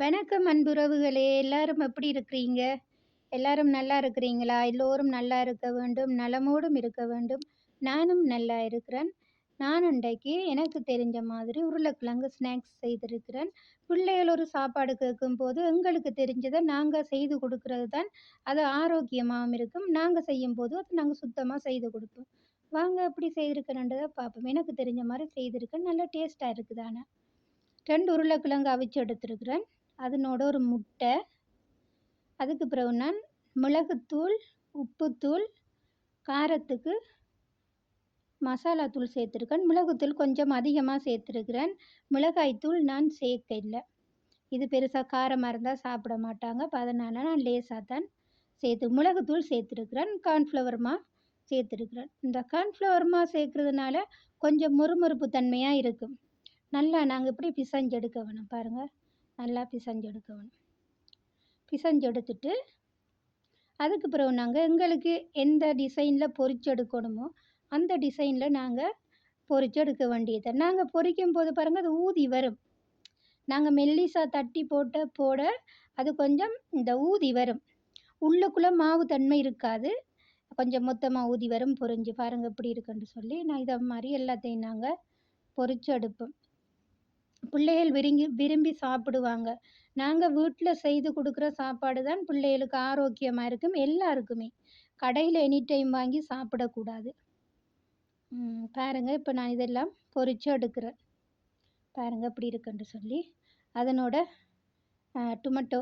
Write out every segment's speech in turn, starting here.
வணக்கம் அன்புறவுகளே. எல்லாரும் எப்படி இருக்கிறீங்க? எல்லாரும் நல்லா இருக்கிறீங்களா? எல்லோரும் நல்லா இருக்க வேண்டும். நலமோடும் இருக்க வேண்டும். நானும் நல்லா இருக்கிறேன். நான் இன்றைக்கு எனக்கு தெரிஞ்ச மாதிரி உருளைக்கிழங்கு ஸ்நாக்ஸ் செய்திருக்கிறேன். பிள்ளைகள் ஒரு சாப்பாடு கேட்கும்போது எங்களுக்கு தெரிஞ்சதை நாங்கள் செய்து கொடுக்கறது தான் அது ஆரோக்கியமாகவும் இருக்கும். நாங்கள் செய்யும்போது அது நாங்கள் சுத்தமாக செய்து கொடுப்போம். வாங்க எப்படி செய்திருக்கிறேன்றதை பார்ப்போம். எனக்கு தெரிஞ்ச மாதிரி செய்திருக்கேன். நல்லா டேஸ்ட்டாக இருக்குது ஆனால் ரெண்டு உருளைக்கிழங்கு அவிச்சு எடுத்துருக்கிறேன். அதனோட ஒரு முட்டை. அதுக்கு பிறகு நான் மிளகுத்தூள் உப்புத்தூள் காரத்துக்கு மசாலாத்தூள் சேர்த்துருக்கேன். மிளகுத்தூள் கொஞ்சம் அதிகமாக சேர்த்துருக்கிறேன். மிளகாய்த்தூள் நான் சேர்க்க இல்லை இது பெருசாக காரமாக இருந்தால் சாப்பிட மாட்டாங்க. அப்போ அதனால் நான் லேசாக தான் சேர்த்து மிளகுத்தூள் சேர்த்துருக்குறேன். கார்ன்ஃப்ளவர் மா சேர்த்துருக்குறேன். இந்த கார்ன்ஃப்ளவர் மா சேர்க்குறதுனால கொஞ்சம் மொறுமொறுப்பு தன்மையாக இருக்கும். நல்லா நாங்கள் இப்படி பிசைஞ்செடுக்க வேணும் பாருங்கள் நல்லா பிசைஞ்செடுக்கணும் பிசைஞ்செடுத்துட்டு எடுத்துட்டு அதுக்கு பிறகு நாங்கள் எங்களுக்கு எந்த டிசைனில் பொறிச்செடுக்கணுமோ அந்த டிசைனில் நாங்கள் பொறிச்செடுக்க எடுக்க வேண்டியது. நாங்கள் பொரிக்கும் போது பாருங்கள் அது ஊதி வரும். நாங்கள் மெல்லிசா தட்டி போட்ட போட அது கொஞ்சம் இந்த ஊதி வரும். உள்ளுக்குள்ளே மாவு தன்மை இருக்காது. கொஞ்சம் மொத்தமாக ஊதி வரும் பொரிஞ்சு பாருங்கள் எப்படி இருக்குன்னு சொல்லி நான் இதை மாதிரி எல்லாத்தையும் நாங்கள் பொறிச்செடுப்போம் பிள்ளைகள் விரும்பி விரும்பி சாப்பிடுவாங்க. நாங்கள் வீட்டில் செய்து கொடுக்குற சாப்பாடு தான் பிள்ளைகளுக்கு ஆரோக்கியமாக இருக்கும் எல்லாருக்குமே. கடையில் எனி டைம் வாங்கி சாப்பிடக்கூடாது. பாருங்கள் இப்போ நான் இதெல்லாம் பொறிச்சு எடுக்கிறேன். பாருங்கள் அப்படி இருக்குன்னு சொல்லி. அதனோட டொமேட்டோ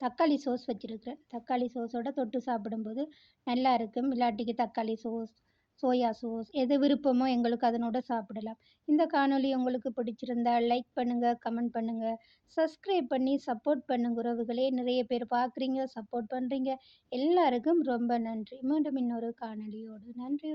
தக்காளி சோஸ் வச்சுருக்கிறேன். தக்காளி சோஸோட தொட்டு சாப்பிடும்போது நல்லா இருக்கும். இல்லாட்டிக்கு தக்காளி சோஸ் சோயா சோஸ் எது விருப்பமோ எங்களுக்கு அதனோட சாப்பிடலாம். இந்த காணொளி உங்களுக்கு பிடிச்சிருந்தா லைக் பண்ணுங்கள் கமெண்ட் பண்ணுங்கள் சப்ஸ்கிரைப் பண்ணி சப்போர்ட் பண்ணுங்க உறவுகளே. நிறைய பேர் பார்க்குறீங்க சப்போர்ட் பண்ணுறீங்க எல்லாருக்கும் ரொம்ப நன்றி. மீண்டும் இன்னொரு காணொளியோடு. நன்றி